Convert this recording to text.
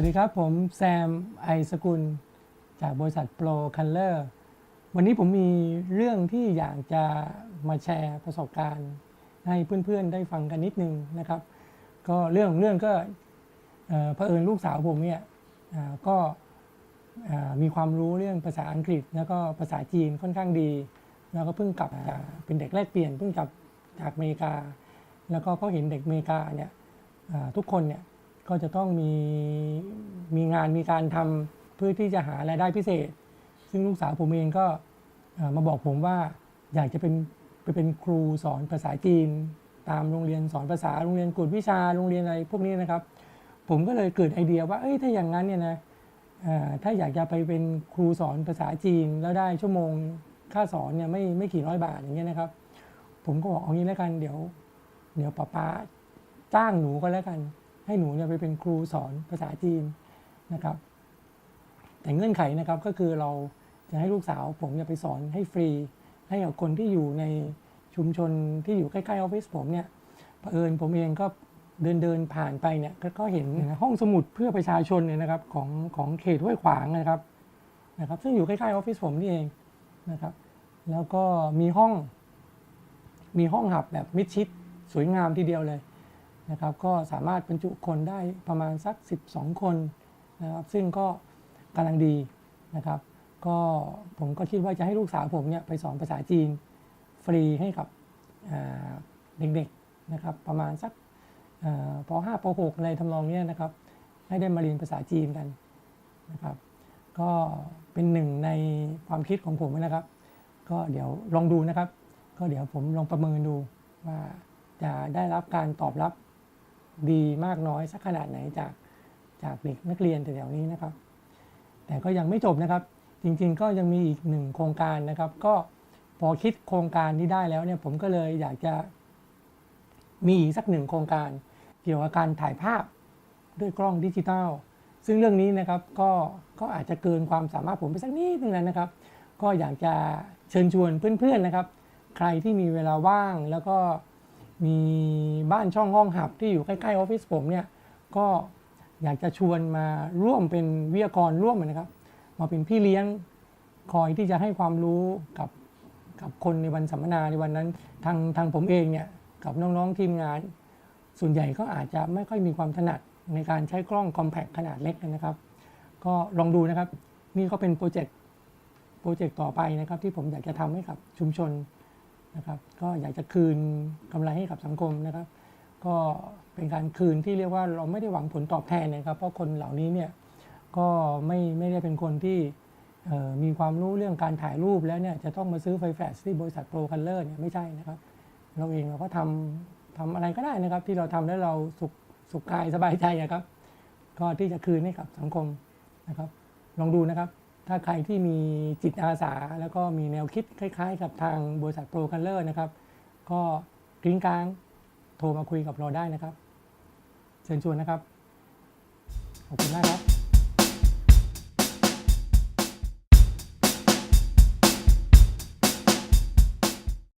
วัสดีครับผมแซมไอสกุล จากบริษัทโปรคัลเลอร์วันนี้ผมมีเรื่องที่อยากจะมาแชร์ประสบการณ์ ให้เพื่อนๆได้ฟังกันนิดนึงนะครับ ก็เรื่องของเรื่องก็เอ่อเผอิญลูกสาวผมเนี่ยก็มีความรู้เรื่องภาษาอังกฤษ แล้วก็ภาษาจีนค่อนข้างดี แล้วก็เพิ่งกลับจากเป็นเด็กแลกเปลี่ยนเพิ่งกลับจากอเมริกา แล้วก็เขาเห็นเด็กอเมริกาเนี่ยทุกคนเนี่ย ก็จะต้องมีมีงานมีการทำเพื่อที่จะหารายได้พิเศษ ซึ่งลูกสาวผมเองก็มาบอกผมว่าอยากจะเป็นไปเป็นครูสอนภาษาจีน ตามโรงเรียนสอนภาษาโรงเรียนกวดวิชาโรงเรียนอะไรพวกนี้นะครับ ผมก็เลยเกิดไอเดียว่าเอ้ยถ้าอย่างนั้นเนี่ยนะถ้าอยากจะไปเป็นครูสอนภาษาจีนแล้วได้ชั่วโมงค่าสอนเนี่ยไม่ไม่กี่ร้อยบาทอย่างเงี้ยนะครับ ผมก็บอกเอางี้แล้วกันเดี๋ยว เดี๋ยวป้าป้าจ้างหนูก็แล้วกัน ให้หนูเนี่ยไปเป็นครูสอนภาษาจีนนะครับ แต่เงื่อนไขนะครับก็คือเราจะให้ลูกสาวผมเนี่ยไปสอนให้ฟรี ให้กับคนที่อยู่ในชุมชนที่อยู่ใกล้ๆออฟฟิศผมเนี่ยเผอิญผมเองก็เดินเดินผ่านไปเนี่ยก็ก็เห็นห้องสมุดเพื่อประชาชนเนี่ยนะครับของของเขตห้วยขวางนะครับนะครับ ซึ่งอยู่ใกล้ๆออฟฟิศผมนี่เองนะครับ แล้วก็มีห้อง มีห้องหับแบบมิดชิดสวยงามทีเดียวเลย นะครับก็สามารถบรรจุคนได้ประมาณสัก 12 คนนะครับซึ่งก็กำลังดีนะครับก็ผมก็คิดว่าจะให้ลูกสาวผมเนี่ยไปสอนภาษาจีนฟรีให้กับเด็กๆนะครับประมาณสักอ่าป .5 ป .6 อะไรทำนองเนี้ยนะครับให้ได้มาเรียนภาษาจีนกันนะครับก็เป็นหนึ่งในความคิดของผมนะครับ ก็เดี๋ยวลองดูนะครับ ก็เดี๋ยวผมลองประเมินดูว่าจะได้รับการตอบรับ ดีมากน้อยสักขนาดไหนจากจากเด็กนักเรียนแถวๆนี้นะครับ แต่ก็ยังไม่จบนะครับ จริงๆ ก็ยังมีอีกหนึ่งโครงการนะครับ ก็พอคิดโครงการนี้ได้แล้วเนี่ยผมก็เลยอยากจะมีอีกสักหนึ่งโครงการเกี่ยวกับการถ่ายภาพด้วยกล้องดิจิทัลซึ่งเรื่องนี้นะครับก็ก็อาจจะเกินความสามารถผมไปสักนิดนึงแล้วนะครับ ก็อยากจะเชิญชวนเพื่อนๆนะครับ ใครที่มีเวลาว่างแล้วก็ มีบ้านช่องห้องหับที่อยู่ใกล้ๆออฟฟิศผมเนี่ยก็อยากจะชวนมาร่วมเป็นวิทยากรร่วมนะครับ มาเป็นพี่เลี้ยงคอยที่จะให้ความรู้กับกับคนในวันสัมมนาในวันนั้น ทางทางผมเองเนี่ยกับน้องๆทีมงาน ส่วนใหญ่ก็อาจจะไม่ค่อยมีความถนัดในการใช้กล้องคอมแพคขนาดเล็กนะครับ ก็ลองดูนะครับ นี่ก็เป็นโปรเจกต์โปรเจกต์ต่อไปนะครับ ที่ผมอยากจะทำให้กับชุมชน นะครับก็อยากจะคืนกำไรให้กับสังคมนะครับ ก็เป็นการคืนที่เรียกว่าเราไม่ได้หวังผลตอบแทนนะครับ เพราะคนเหล่านี้เนี่ยก็ไม่ไม่ได้เป็นคนที่มีความรู้เรื่องการถ่ายรูปแล้วเนี่ยจะต้องมาซื้อไฟแฟลชที่บริษัทโปรคัลเลอร์เนี่ยไม่ใช่นะครับ เราเองเราก็ทำทำอะไรก็ได้นะครับ ที่เราทำแล้วเราสุขสุขกายสบายใจอะครับ ก็ที่จะคืนให้กับสังคมนะครับ ลองดูนะครับ ถ้าใครที่มีจิตอาสา แล้วก็มีแนวคิดคล้าย ๆ กับทางบริษัทโปรคัลเลอร์นะครับ ก็กริ้งกลางโทรมาคุยกับเราได้นะครับ เชิญชวนนะครับ ขอบคุณมากครับ